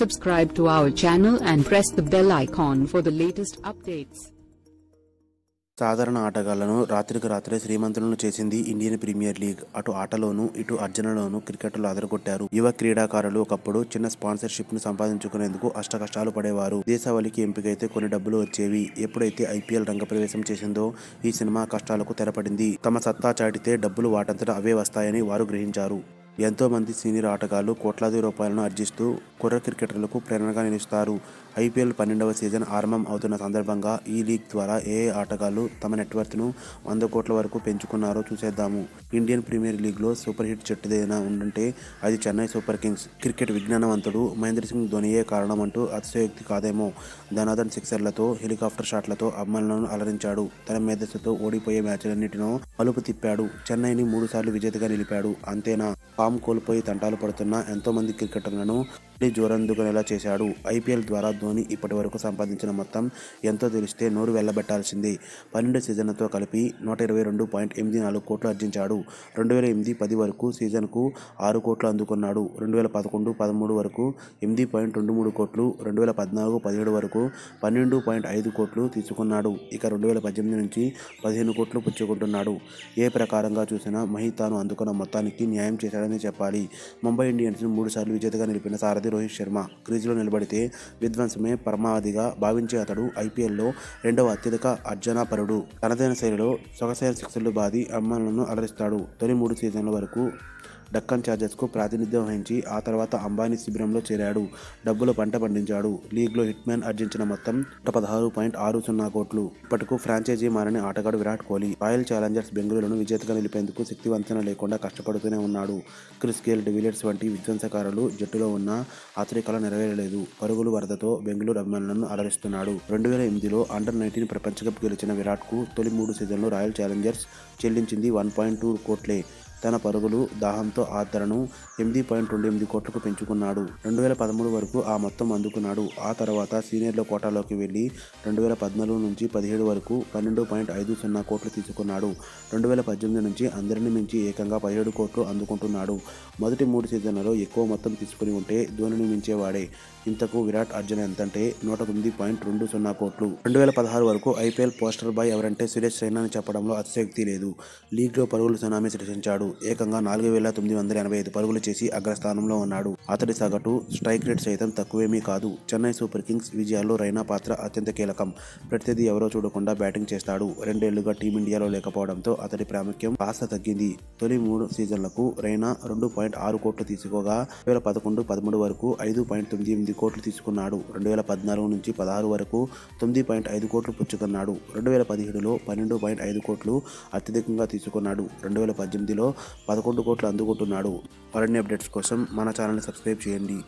Subscribe to our channel and press the bell icon for the latest updates. సాధారణ ఆటగాళ్ళను రాత్రికి రాత్రే శ్రీమంతులను చేసింది Indian premier league. అటు ఆటలోనూ ఇటు అర్జనలోనూ క్రికెట్లో అదరగొట్టారు. యువ క్రీడాకారులు ఒకప్పుడు చిన్న స్పాన్సర్షిప్ను సంపాదించుకునేందుకు అష్టకష్టాలు పడేవారు. దేశావళికి ఎంపికైతే కొన్ని డబ్బులు వచ్చేవి. ఎప్పుడైతే ఐపీఎల్ రంగప్రవేశం చేసిందో ఈ సినిమా కష్టాలకు తెరపడింది. తమ సత్తా చాటితే డబ్బులు వాటంతట అవే వస్తాయని వారు గ్రహించారు. ఎంతో మంది సీనియర్ ఆటగాళ్ళు కోట్లాది రూపాయలను ఆర్జిస్తూ కుర్ర క్రికెటర్లకు ప్రేరణగా నిలుస్తారు. ఐపీఎల్ పన్నెండవ సీజన్ ఆరంభం అవుతున్న సందర్భంగా ఈ లీగ్ ద్వారా ఏ ఏ ఆటగాళ్ళు తమ నెట్వర్త్ను వంద కోట్ల వరకు పెంచుకున్నారో చూసేద్దాము. ఇండియన్ ప్రీమియర్ లీగ్లో సూపర్ హిట్ చెట్టుదేదైనా ఉందంటే అది చెన్నై సూపర్ కింగ్స్ క్రికెట్ విజ్ఞానవంతుడు మహేంద్ర సింగ్ ధోనియే కారణం అంటూ అతిశయోక్తి కాదేమో. ధనాధన్ సిక్సర్లతో హెలికాప్టర్ షాట్లతో అభిమానులను అలరించాడు. తన మేధస్సుతో ఓడిపోయే మ్యాచ్లన్నిటినో మలుపు తిప్పాడు. చెన్నైని మూడుసార్లు విజేతగా నిలిపాడు. అంతేనా? ఫామ్ కోల్పోయి తంటాలు పడుతున్న ఎంతోమంది క్రికెటర్లను మళ్ళీ జోరందుకునేలా చేశాడు. ఐపీఎల్ ద్వారా ధోని ఇప్పటి వరకు సంపాదించిన మొత్తం ఎంతో తెలిస్తే నోరు వెళ్ళబెట్టాల్సింది పన్నెండు సీజన్లతో కలిపి నూట ఇరవై రెండు పాయింట్ ఎనిమిది నాలుగు కోట్లు అర్జించాడు. రెండు వేల ఎనిమిది పది వరకు సీజన్కు ఆరు కోట్లు అందుకున్నాడు. రెండు వేల పదకొండు పదమూడు వరకు ఎనిమిది పాయింట్ రెండు మూడు కోట్లు రెండు వేల పద్నాలుగు పదిహేడు వరకు పన్నెండు పాయింట్ ఐదు కోట్లు తీసుకున్నాడు. ఇక రెండు వేల పద్దెనిమిది నుంచి పదిహేను కోట్లు పుచ్చుకుంటున్నాడు. ఏ ప్రకారంగా చూసినా మహి తాను అందుకున్న మొత్తానికి న్యాయం చేశాడని చెప్పాలి. ముంబై ఇండియన్స్ను మూడుసార్లు విజేతగా నిలిపిన సారథి రోహిత్ శర్మ క్రీజులో నిలబడితే విధ్వంసమే పరమావధిగా భావించే అతడు ఐపీఎల్లో రెండవ అత్యధిక అర్జనాపరుడు. తనదైన శైలిలో సొగసైన సిక్సర్లు బాది అమ్మలను అలరిస్తాడు. తొలి మూడు సీజన్ల వరకు డక్కన్ ఛార్జర్స్కు ప్రాతినిధ్యం వహించి ఆ తర్వాత అంబానీ శిబిరంలో చేరాడు. డబ్బులు పంట పండించాడు. లీగ్లో హిట్ మ్యాన్ ఆర్జించిన మొత్తం నూట పదహారు పాయింట్ ఆరు సున్నా కోట్లు. ఇప్పటికు ఫ్రాంచైజీ మారని ఆటగాడు విరాట్ కోహ్లీ రాయల్ ఛాలెంజర్స్ బెంగళూరును విజేతగా నిలిపేందుకు శక్తివంతన లేకుండా కష్టపడుతూనే ఉన్నాడు. క్రిస్ గేల్ డివిలియర్స్ వంటి విధ్వంసకారులు జట్టులో ఉన్న ఆత్రికల నెరవేరలేదు. పరుగులు వరదతో బెంగళూరు అభిమానులను అలరిస్తున్నాడు. రెండు వేల ఎనిమిదిలో అండర్ నైన్టీన్ ప్రపంచ కప్ గెలిచిన విరాట్కు తొలి మూడు సీజన్లు రాయల్ ఛాలెంజర్స్ చెల్లించింది వన్ పాయింట్ టూ కోట్లే. తన పరుగులు దాహంతో ఆ ధరను ఎనిమిది పాయింట్ రెండు ఎనిమిది కోట్లకు పెంచుకున్నాడు. రెండు వేల పదమూడు వరకు ఆ మొత్తం అందుకున్నాడు. ఆ తర్వాత సీనియర్ల కోటాలోకి వెళ్ళి రెండు వేల పద్నాలుగు నుంచి పదిహేడు వరకు పన్నెండు పాయింట్ ఐదు సున్నా కోట్లు తీసుకున్నాడు. రెండు వేల పద్దెనిమిది నుంచి అందరిని మించి ఏకంగా పదిహేడు కోట్లు అందుకుంటున్నాడు. మొదటి మూడు సీజన్లలో ఎక్కువ మొత్తం తీసుకుని ఉంటే ధోనిని మించేవాడే. ఇంతకు విరాట్ అర్జున్ ఎంతంటే నూట తొమ్మిది పాయింట్ రెండు సున్నా కోట్లు. రెండు వేల పదహారు వరకు ఐపీఎల్ పోస్టర్ బాయ్ ఎవరంటే సురేష్ రైనా అని చెప్పడంలో అతిశక్తి లేదు. లీగ్లో పరుగులు సునామీ సృష్టించాడు. ఏకంగా నాలుగు వేల తొమ్మిది వందల ఎనభై ఐదు పరుగులు చేసి అగ్రస్థానంలో ఉన్నాడు. అతడి సగటు స్ట్రైక్ రేట్ సైతం తక్కువేమీ కాదు. చెన్నై సూపర్ కింగ్స్ విజయాల్లో రైనా పాత్ర అత్యంత కీలకం. ప్రతిదీ ఎవరో చూడకుండా బ్యాటింగ్ చేస్తాడు. రెండేళ్ళుగా టీమిండియాలో లేకపోవడంతో అతడి ప్రాముఖ్యం కాస్త తగ్గింది. తొలి మూడు సీజన్లకు రైనా రెండు పాయింట్ ఆరు కోట్లు తీసుకోగా రెండు వేల పదకొండు పదమూడు వరకు ఐదు పాయింట్ తొమ్మిది ఎనిమిది కోట్లు తీసుకున్నాడు. రెండు వేల పద్నాలుగు నుంచి పదహారు వరకు తొమ్మిది పాయింట్ ఐదు కోట్లు పుచ్చుకున్నాడు. రెండు వేల పదిహేడులో పన్నెండు పాయింట్ ఐదు కోట్లు అత్యధికంగా తీసుకున్నాడు. రెండు వేల పద్దెనిమిదిలో పదకొండు కోట్లు అందుకుంటున్నాడు. మరిన్ని అప్డేట్స్ కోసం మన ఛానల్ని సబ్స్క్రైబ్ చేయండి.